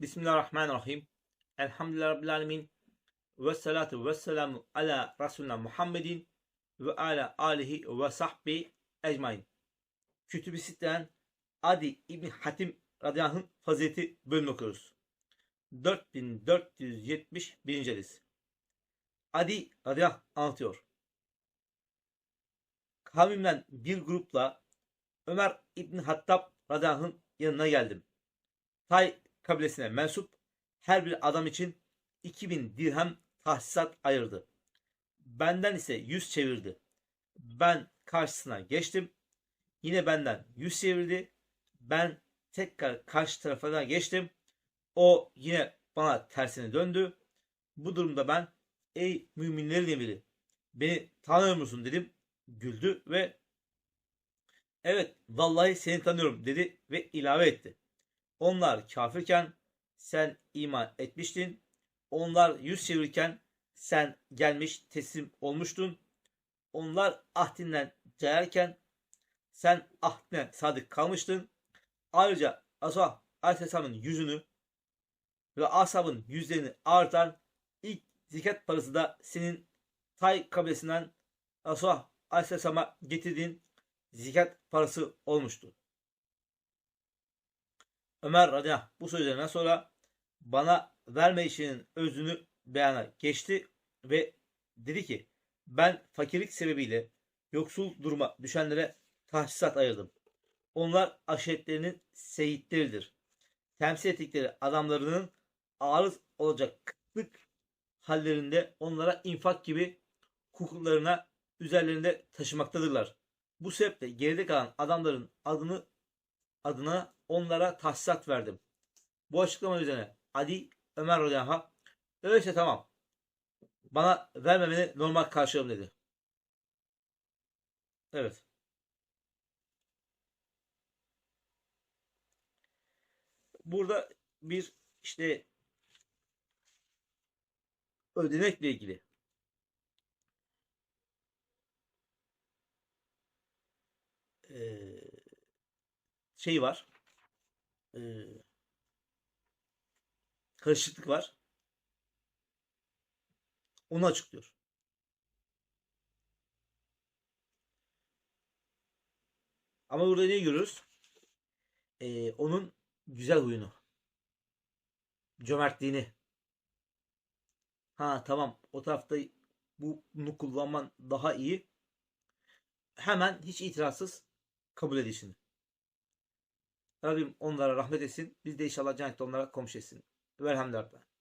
Bismillahirrahmanirrahim. Elhamdülillahi Rabbil Alemin. Ve salatu ve selamu ala Resulina Muhammedin ve ala alihi ve sahbi ecmain. Kütüb-i Sitte'den Adi İbni Hatim radıyallahu fazileti bölümü okuyoruz. 4471. hadis. Adi radıyallahu anlatıyor. Kavmimden bir grupla Ömer İbni Hattab radıyallahu yanına geldim. Tay kabilesine mensup her bir adam için 2000 dirhem tahsisat ayırdı. Benden ise yüz çevirdi. Ben karşısına geçtim. Yine benden yüz çevirdi. Ben tekrar karşı tarafına geçtim. O yine bana tersine döndü. Bu durumda ben ey müminlerin emiri beni tanıyor musun dedim. Güldü ve evet vallahi seni tanıyorum dedi ve ilave etti. Onlar kafirken sen iman etmiştin. Onlar yüz çevirirken sen gelmiş teslim olmuştun. Onlar ahdinden cayarken sen ahdine sadık kalmıştın. Ayrıca Asa Aleyhisselam'ın yüzünü ve ashabın yüzlerini ağırtan ilk zikat parası da senin Tay kabilesinden Asa Aleyhisselam'a getirdiğin zikat parası olmuştu. Ömer radıyallahu bu sözlerden sonra bana verme işinin özünü beyana geçti ve dedi ki ben fakirlik sebebiyle yoksul duruma düşenlere tahsisat ayırdım. Onlar aşiretlerinin seyitleridir. Temsil ettikleri adamlarının arız olacak kıtlık hallerinde onlara infak gibi hukuklarına üzerlerinde taşımaktadırlar. Bu sebeple geride kalan adamların adını adına onlara tahsisat verdim. Bu açıklama üzerine Adi Ömer radıyallahu anh, öyleyse tamam bana vermemeni normal karşılarım dedi. Evet. Burada bir işte ödenekle ilgili eee şey var. E, karışıklık var. Onu açıklıyor. Ama burada ne görüyoruz? E, onun güzel huyunu. Cömertliğini. Ha tamam o tarafta bunu kullanman daha iyi. Hemen hiç itirazsız kabul edişini. Rabbim onlara rahmet etsin. Biz de inşallah cennette onlara komşu etsin. Velhamdülillah.